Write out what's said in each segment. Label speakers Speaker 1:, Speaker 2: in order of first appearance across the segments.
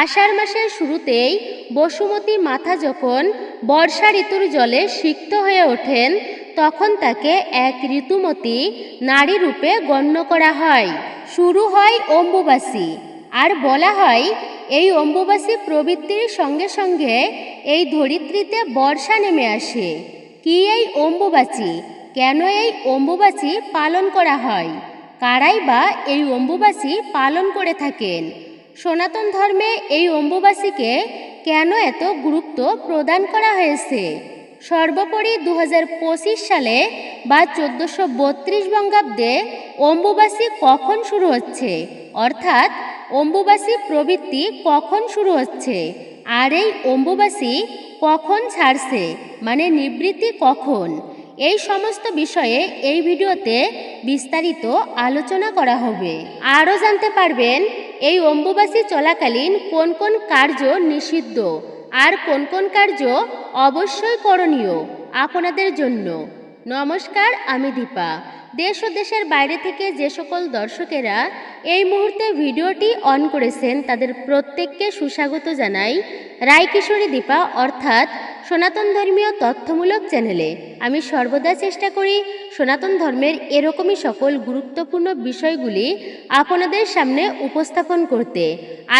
Speaker 1: আষাঢ় মাসের শুরুতেই বসুমতী মাথা যখন বর্ষা ঋতুর জলে সিক্ত হয়ে ওঠেন, তখন তাকে এক ঋতুমতী নারী রূপে গণ্য করা হয়। শুরু হয় অম্বুবাসী। আর বলা হয়, এই অম্বুবাসী প্রবৃত্তির সঙ্গে সঙ্গে এই ধরিত্রীতে বর্ষা নেমে আসে। কি এই অম্বুবাচী? কেন এই অম্বুবাচী পালন করা হয়? কারাই বা এই অম্বুবাসী পালন করে থাকেন? সনাতন ধর্মে এই অম্বুবাসীকে কেন এত গুরুত্ব প্রদান করা হয়েছে? সর্বোপরি দু হাজার পঁচিশ সালে বা চোদ্দোশো বত্রিশ বঙ্গাব্দে অম্বুবাসী কখন শুরু হচ্ছে? অর্থাৎ অম্বুবাসী প্রবৃত্তি কখন শুরু হচ্ছে? আর এই অম্বুবাসী কখন ছাড়ছে? মানে নিবৃত্তি কখন? এই সমস্ত বিষয়ে এই ভিডিওতে বিস্তারিত আলোচনা করা হবে। আরও জানতে পারবেন এই অম্বুবাসী চলাকালীন কোন কোন কার্য নিষিদ্ধ? আর কোন কোন কার্য অবশ্যই করণীয় আপনাদের জন্য? নমস্কার, আমি দীপা। দেশ ও দেশের বাইরে থেকে যে সকল দর্শকেরা এই মুহূর্তে ভিডিওটি অন করেছেন তাদের প্রত্যেককে সুস্বাগত জানাই রায়কিশোরী দীপা অর্থাৎ সনাতন ধর্মীয় তথ্যমূলক চ্যানেলে। আমি সর্বদা চেষ্টা করি সনাতন ধর্মের এরকমই সকল গুরুত্বপূর্ণ বিষয়গুলি আপনাদের সামনে উপস্থাপন করতে।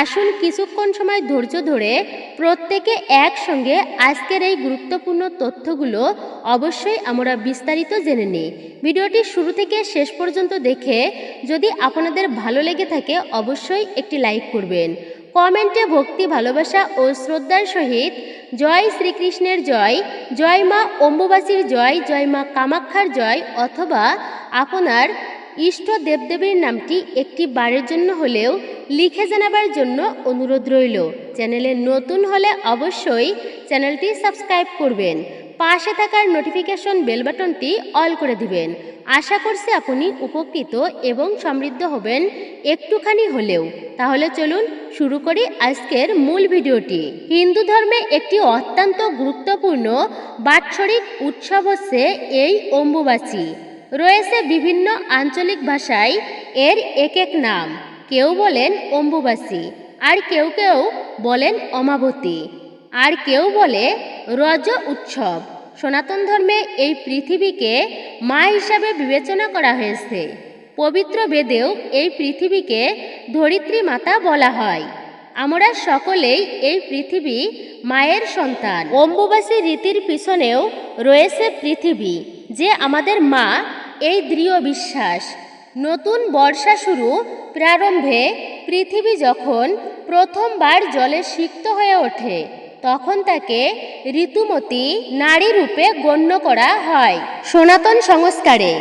Speaker 1: আসুন কিছুক্ষণ সময় ধৈর্য ধরে প্রত্যেকে একসঙ্গে আজকের এই গুরুত্বপূর্ণ তথ্যগুলো অবশ্যই আমরা বিস্তারিত জেনে নিই। ভিডিওটি শুরু থেকে শেষ পর্যন্ত দেখে যদি আপনাদের ভালো লেগে থাকে অবশ্যই একটি লাইক করবেন। কমেন্টে ভক্তি, ভালোবাসা ও শ্রদ্ধার সহিত জয় শ্রীকৃষ্ণের জয় জয় মা অম্বুবাসীর জয় জয় মা কামাক্ষার জয় অথবা আপনার ইষ্ট দেবদেবীর নামটি একটি বারের জন্য হলেও লিখে জানাবার জন্য অনুরোধ রইল। চ্যানেলে নতুন হলে অবশ্যই চ্যানেলটি সাবস্ক্রাইব করবেন। পাশে থাকার নোটিফিকেশন বেল বাটনটি অল করে দিবেন। আশা করছি আপনি উপকৃত এবং সমৃদ্ধ হবেন একটুখানি হলেও। তাহলে চলুন শুরু করি আজকের মূল ভিডিওটি। হিন্দু ধর্মে একটি অত্যন্ত গুরুত্বপূর্ণ বাৎসরিক উৎসব হচ্ছে এই অম্বুবাচী। রয়েছে বিভিন্ন আঞ্চলিক ভাষায় এর এক এক নাম। কেউ বলেন অম্বুবাসী আর কেউ কেউ বলেন অমাবতী, আর কেউ বলে রজ উৎসব। সনাতন ধর্মে এই পৃথিবীকে মা হিসাবে বিবেচনা করা হয়েছে। পবিত্র বেদেও এই পৃথিবীকে ধরিত্রী মাতা বলা হয়। আমরা সকলেই এই পৃথিবী মায়ের সন্তান। অম্বুবাসী রীতির পিছনেও রয়েছে পৃথিবী, যে আমাদের মা, এই দৃঢ় বিশ্বাস। নতুন বর্ষা শুরু প্রারম্ভে পৃথিবী যখন প্রথমবার জলে সিক্ত হয়ে ওঠে তখন তাকে ঋতুমতী নারী রূপে গণ্য করা হয়। সনাতন সংস্কারে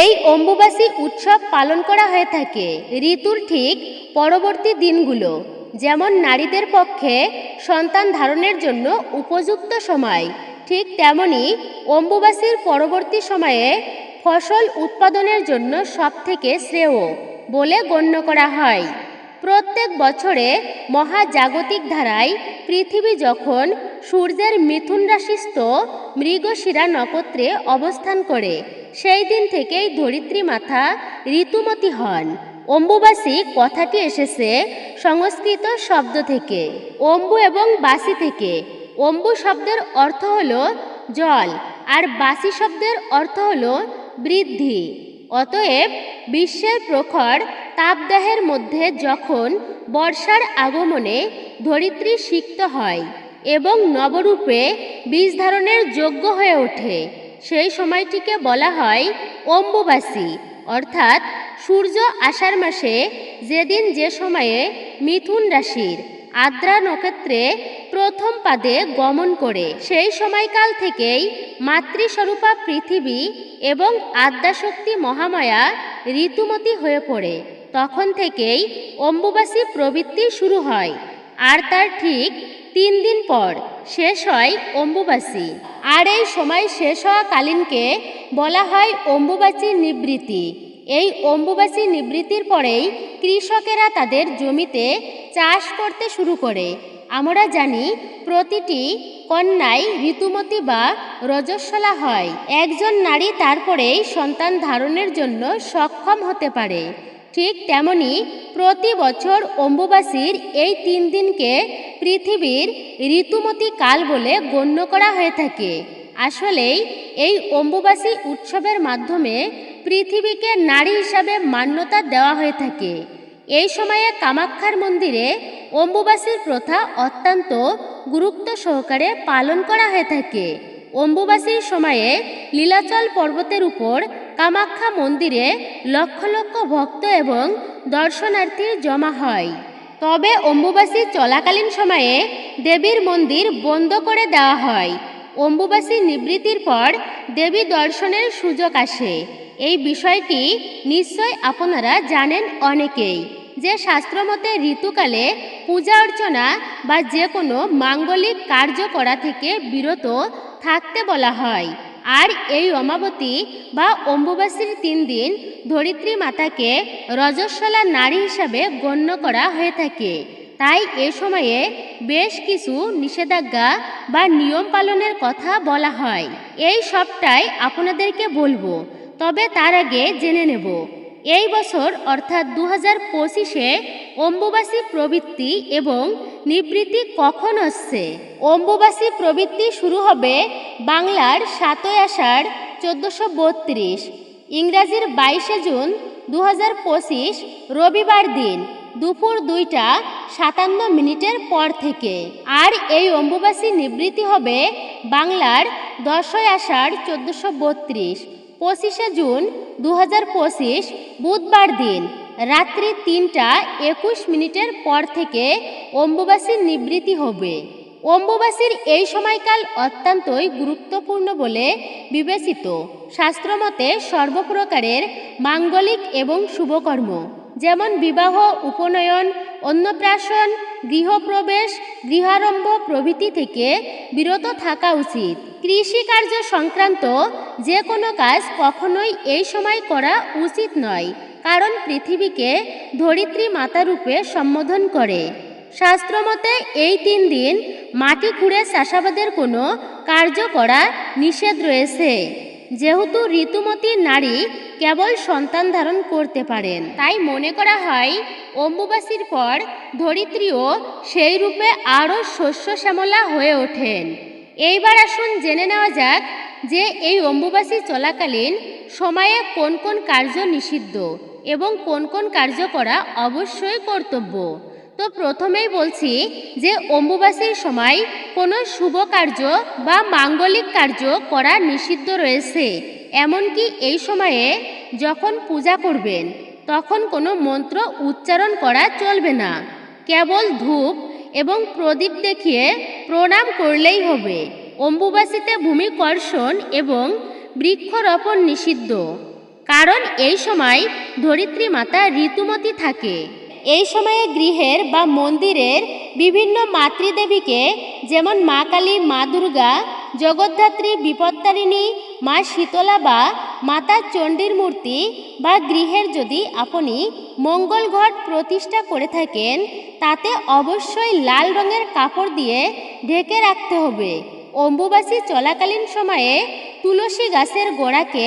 Speaker 1: এই অম্বুবাসী উৎসব পালন করা হয়ে থাকে। ঋতুর ঠিক পরবর্তী দিনগুলো, যেমন নারীদের পক্ষে সন্তান ধারণের জন্য উপযুক্ত সময়, ঠিক তেমনি অম্বুবাসীর পরবর্তী সময়ে ফসল উৎপাদনের জন্য সবথেকে শ্রেয় বলে গণ্য করা হয়। প্রত্যেক বছরে মহাজাগতিক ধারায় পৃথিবী যখন সূর্যের মিথুন রাশিস্থ মৃগশিরা নক্ষত্রে অবস্থান করে, সেই দিন থেকেই ধরিত্রী মাথা ঋতুমতী হন। অম্বুবাসী কথাটি এসেছে সংস্কৃত শব্দ থেকে, অম্বু এবং বাসি থেকে। অম্বু শব্দের অর্থ হল জল আর বাসি শব্দের অর্থ হল বৃদ্ধি। অতএব বিশ্বের প্রখর তাপদাহের মধ্যে যখন বর্ষার আগমনে ধরিত্রী সিক্ত হয় এবং নবরূপে বীজ ধারণের যোগ্য হয়ে ওঠে, সেই সময়টিকে বলা হয় অম্বুবাসী অর্থাৎ সূর্য আষাঢ় মাসে যেদিন যে সময়ে মিথুন রাশির আদ্রা নক্ষত্রে প্রথম পাদে গমন করে, সেই সময়কাল থেকেই মাতৃস্বরূপা পৃথিবী এবং আদ্যাশক্তি মহামায়া ঋতুমতী হয়ে পড়ে। তখন থেকেই অম্বুবাসী প্রবৃত্তি শুরু হয়। আর তার ঠিক তিন দিন পর শেষ হয় অম্বুবাসী। আর এই সময় শেষ হওয়া কালীনকে বলা হয় অম্বুবাচী নিবৃত্তি। এই অম্বুবাসী নিবৃত্তির পরেই কৃষকেরা তাদের জমিতে চাষ করতে শুরু করে। আমরা জানি প্রতিটি কন্যাই ঋতুমতী বা রজস্বলা হয়। একজন নারী তারপরেই সন্তান ধারণের জন্য সক্ষম হতে পারে। ঠিক তেমনি প্রতি বছর অম্বুবাসীর এই তিন দিনকে পৃথিবীর ঋতুমতী কাল বলে গণ্য করা হয়ে থাকে। আসলেই এই অম্বুবাসী উৎসবের মাধ্যমে পৃথিবীকে নারী হিসাবে মান্যতা দেওয়া হয়ে থাকে। এই সময়ে কামাখ্যার মন্দিরে অম্বুবাসীর প্রথা অত্যন্ত গুরুত্ব সহকারে পালন করা হয়ে থাকে। অম্বুবাসীর সময়ে লীলাচল পর্বতের উপর কামাখ্যা মন্দিরে লক্ষ লক্ষ ভক্ত এবং দর্শনার্থী জমা হয়। তবে অম্বুবাসী চলাকালীন সময়ে দেবীর মন্দির বন্ধ করে দেওয়া হয়। অম্বুবাসী নিবৃত্তির পর দেবী দর্শনের সুযোগ আসে। এই বিষয়টি নিশ্চয় আপনারা জানেন অনেকেই যে শাস্ত্রমতে ঋতুকালে পূজা অর্চনা বা যে কোনো মাঙ্গলিক কার্য করা থেকে বিরত থাকতে বলা হয়। আর এই অমাবতী বা অম্বুবাসীর তিন দিন ধরিত্রী মাতাকে রজস্বলা নারী হিসাবে গণ্য করা হয়ে থাকে। তাই এ সময়ে বেশ কিছু নিষেধাজ্ঞা বা নিয়ম পালনের কথা বলা হয়। এই সবটাই আপনাদেরকে বলব, তবে তার আগে জেনে নেব। এই বছর, অর্থাৎ দু হাজার পঁচিশে, অম্বুবাসী প্রবৃত্তি এবং নিবৃত্তি কখন হচ্ছে অম্বুবাসী প্রবৃত্তি শুরু হবে বাংলার সাতই আষাঢ়, চোদ্দোশো বত্রিশ। ইংরাজির বাইশে জুন দু হাজার পঁচিশ, রবিবার দিন, দুপুর দুইটা, সাতান্ন মিনিটের পর থেকে। আর এই অম্বুবাসী নিবৃত্তি হবে বাংলার দশই আষাঢ়, চোদ্দোশো বত্রিশ। পঁচিশে জুন দু হাজার পঁচিশ বুধবার দিন, রাত্রি তিনটা একুশ মিনিটের পর থেকে অম্বুবাসীর নিবৃত্তি হবে। অম্বুবাসীর এই সময়কাল অত্যন্তই গুরুত্বপূর্ণ বলে বিবেচিত। শাস্ত্রমতে সর্বপ্রকারের মাঙ্গলিক এবং শুভকর্ম, যেমন বিবাহ, উপনয়ন, অন্নপ্রাশন, গৃহপ্রবেশ, গৃহারম্ভ প্রভৃতি থেকে বিরত থাকা উচিত। কৃষিকার্য সংক্রান্ত যে কোনো কাজ কখনোই এই সময় করা উচিত নয়, কারণ পৃথিবীকে ধরিত্রী মাতারূপে সম্বোধন করে। শাস্ত্রমতে এই তিন দিন মাটি খুঁড়ে চাষাবাদের কোনো কার্য করা নিষেধ রয়েছে। যেহেতু ঋতুমতী নারী কেবল সন্তান ধারণ করতে পারেন, তাই মনে করা হয় অম্বুবাসীর পর ধরিত্রীও সেই রূপে আরও শস্য শ্যামলা হয়ে ওঠেন। এইবার আসুন জেনে নেওয়া যাক যে এই অম্বুবাসী চলাকালীন সময়ে কোন কোন কার্য নিষিদ্ধ এবং কোন কোন কার্য করা অবশ্যই কর্তব্য। তো প্রথমেই বলছি যে অম্বুবাসীর সময় কোনো শুভ কার্য বা মাঙ্গলিক কার্য করা নিষিদ্ধ রয়েছে, এমনকি এই সময়ে যখন পূজা করবেন, তখন কোনো মন্ত্র উচ্চারণ করা চলবে না। কেবল ধূপ এবং প্রদীপ দেখিয়ে প্রণাম করলেই হবে। অম্বুবাসীতে ভূমিকর্ষণ এবং বৃক্ষরোপণ নিষিদ্ধ। কারণ এই সময় ধরিত্রী মাতা ঋতুমতী থাকে। এই সময়ে গৃহের বা মন্দিরের বিভিন্ন মাতৃদেবীকে যেমন মা কালী, মা দুর্গা, জগদ্ধাত্রী, বিপত্তারিণী, মা শীতলা বা মাতা চণ্ডীর মূর্তি বা গৃহের যদি আপনি মঙ্গল ঘট প্রতিষ্ঠা করে থাকেন, তাতে অবশ্যই লাল রঙের কাপড় দিয়ে ঢেকে রাখতে হবে। অম্বুবাসী চলাকালীন সময়ে তুলসী গাছের গোড়াকে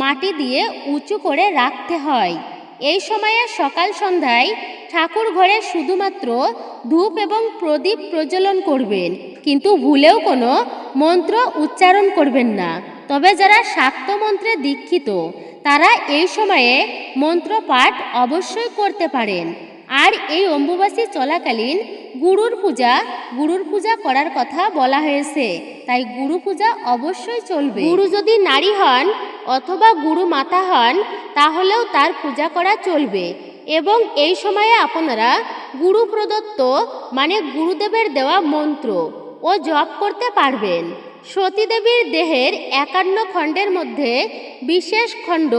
Speaker 1: মাটি দিয়ে উঁচু করে রাখতে হয়। এই সময়ে সকাল সন্ধ্যায় ঠাকুর ঘরে শুধুমাত্র ধূপ এবং প্রদীপ প্রজ্বলন করবেন, কিন্তু ভুলেও কোনো মন্ত্র উচ্চারণ করবেন না। তবে যারা শাক্ত মন্ত্রে দীক্ষিত, তারা এই সময়ে মন্ত্র পাঠ অবশ্যই করতে পারেন। আর এই অম্বুবাসী চলাকালীন গুরুর পূজা গুরুর পূজা করার কথা বলা হয়েছে, তাই গুরু পূজা অবশ্যই চলবে। গুরু যদি নারী হন অথবা গুরু মাতা হন, তাহলেও তার পূজা করা চলবে। এবং এই সময়ে আপনারা গুরু প্রদত্ত মানে গুরুদেবের দেওয়া মন্ত্র ও জপ করতে পারবেন। সতীদেবীর দেহের একান্ন খণ্ডের মধ্যে বিশেষ খণ্ড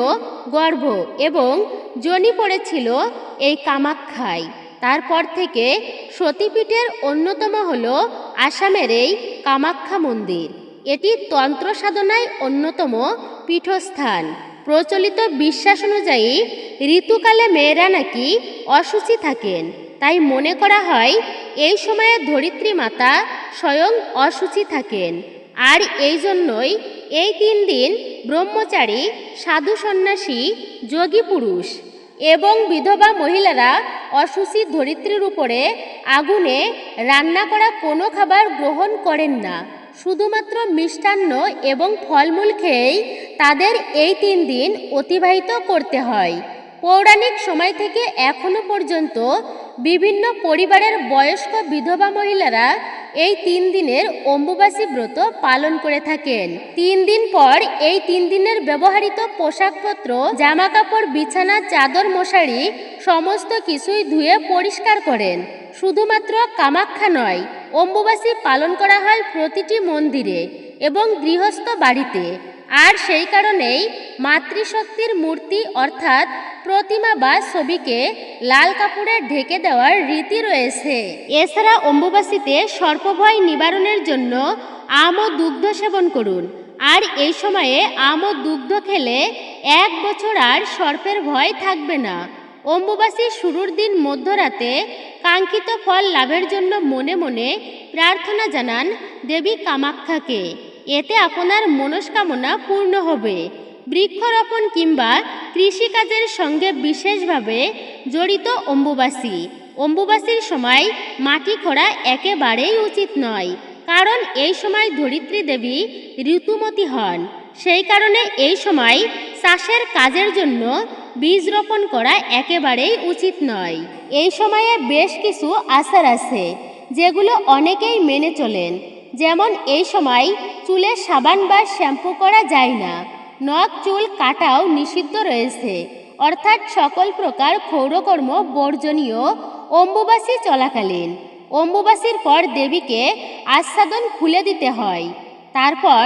Speaker 1: গর্ভ এবং জনি পড়েছিল এই কামাখ্যায় তারপর থেকে সতীপীঠের অন্যতম হল আসামের এই কামাখ্যা মন্দির। এটি তন্ত্র সাধনায় অন্যতম পীঠস্থান। প্রচলিত বিশ্বাস অনুযায়ী ঋতুকালে মেয়েরা নাকি অসুচি থাকেন। তাই মনে করা হয়, এই সময়ে ধরিত্রী মাতা স্বয়ং অসুচি থাকেন। আর এই জন্যই এই তিন দিন ব্রহ্মচারী, সাধু সন্ন্যাসী, যোগী পুরুষ এবং বিধবা মহিলারা অসুচি ধরিত্রীর উপরে আগুনে রান্না করা কোনো খাবার গ্রহণ করেন না। শুধুমাত্র মিষ্টান্ন এবং ফলমূল খেয়েই তাদের এই তিন দিন অতিবাহিত করতে হয়। পৌরাণিক সময় থেকে এখনও পর্যন্ত বিভিন্ন পরিবারের বয়স্ক বিধবা মহিলারা এই তিন দিনের অম্বুবাসী ব্রত পালন করে থাকেন। তিন দিন পর এই তিন দিনের ব্যবহৃত পোশাকপত্র, জামাকাপড়, বিছানা, চাদর, মশারি সমস্ত কিছুই ধুয়ে পরিষ্কার করেন। শুধুমাত্র কামাখ্যা নয় অম্বুবাসী পালন করা হয় প্রতিটি মন্দিরে এবং গৃহস্থ বাড়িতে। আর সেই কারণেই মাতৃশক্তির মূর্তি অর্থাৎ প্রতিমা বা ছবিকে লাল কাপড়ে ঢেকে দেওয়ার রীতি রয়েছে। এছাড়া অম্বুবাসীতে সর্পভয় নিবারণের জন্য আম ও দুগ্ধ সেবন করুন। আর এই সময়ে আম ও দুগ্ধ খেলে এক বছর আর সর্পের ভয় থাকবে না। অম্বুবাসী শুরুর দিন মধ্যরাতে কাঙ্ক্ষিত ফল লাভের জন্য মনে মনে প্রার্থনা জানান দেবী কামাখ্যাকে এতে আপনার মনস্কামনা পূর্ণ হবে। বৃক্ষরোপণ কিংবা কৃষিকাজের সঙ্গে বিশেষভাবে জড়িত অম্বুবাসী। অম্বুবাসীর সময় মাটি খোঁড়া একেবারেই উচিত নয়, কারণ এই সময় ধরিত্রী দেবী ঋতুমতী হন। সেই কারণে এই সময় চাষের কাজের জন্য বীজ রোপণ করা একেবারেই উচিত নয়। এই সময়ে বেশ কিছু আচার আছে, যেগুলো অনেকেই মেনে চলেন। যেমন এই সময় চুলে সাবান বা শ্যাম্পু করা যায় না। নখ চুল কাটাও নিষিদ্ধ রয়েছে। অর্থাৎ সকল প্রকার ক্ষৌরকর্ম বর্জনীয়, অম্বুবাসী চলাকালীন। অম্বুবাসীর পর দেবীকে আচ্ছাদন খুলে দিতে হয়। তারপর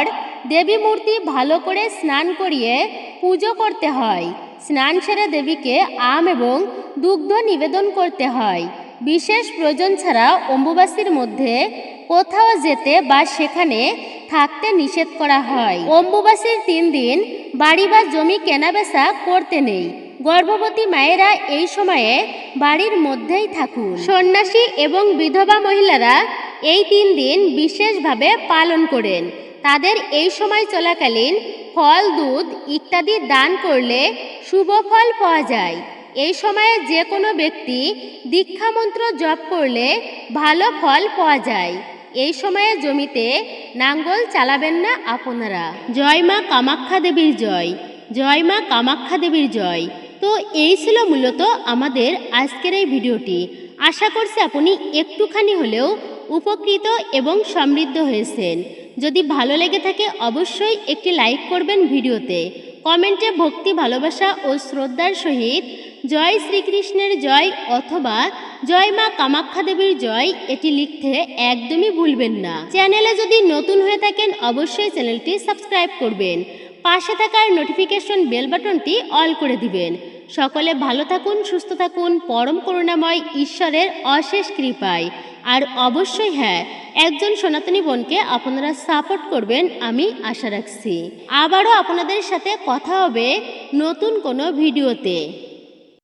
Speaker 1: দেবী মূর্তি ভালো করে স্নান করিয়ে পুজো করতে হয়। স্নান সেরে দেবীকে আম এবং দুগ্ধ নিবেদন করতে হয়। বিশেষ প্রয়োজন ছাড়া অম্বুবাসীর মধ্যে কোথাও যেতে বা সেখানে থাকতে নিষেধ করা হয়। অম্বুবাসীর তিন দিন বাড়ি বা জমি কেনাবেচা করতে নেই। গর্ভবতী মায়েরা এই সময়ে বাড়ির মধ্যেই থাকুন। সন্ন্যাসী এবং বিধবা মহিলারা এই তিন দিন বিশেষভাবে পালন করেন। তাদের এই সময় চলাকালীন ফল, দুধ ইত্যাদি দান করলে শুভ ফল পাওয়া যায়। এই সময়ে যে কোনো ব্যক্তি দীক্ষামন্ত্র জপ করলে ভালো ফল পাওয়া যায়। এই সময়ে জমিতে নাঙ্গল চালাবেন না আপনারা। জয় মা কামাখ্যা দেবীর জয় জয় মা কামাখ্যা দেবীর জয়। তো এই ছিল মূলত আমাদের আজকের এই ভিডিওটি। আশা করছি আপনি একটুখানি হলেও উপকৃত এবং সমৃদ্ধ হয়েছেন। যদি ভালো লেগে থাকে অবশ্যই একটি লাইক করবেন ভিডিওতে। কমেন্টে ভক্তি, ভালোবাসা ও শ্রদ্ধার সহিত জয় শ্রীকৃষ্ণের জয় অথবা জয় মা কামাখ্যা দেবীর জয়, এটি লিখতে একদমই ভুলবেন না। চ্যানেলে যদি নতুন হয়ে থাকেন, অবশ্যই চ্যানেলটি সাবস্ক্রাইব করবেন। পাশে থাকার নোটিফিকেশন বেল বাটনটি অল করে দিবেন। সকলে ভালো থাকুন, সুস্থ থাকুন, পরম করুণাময় ঈশ্বরের অশেষ কৃপায়। আর অবশ্যই হ্যাঁ একজন সনাতনী বোনকে আপনারা সাপোর্ট করবেন, আমি আশা রাখছি। আবারও আপনাদের সাথে কথা হবে নতুন কোনো ভিডিওতে।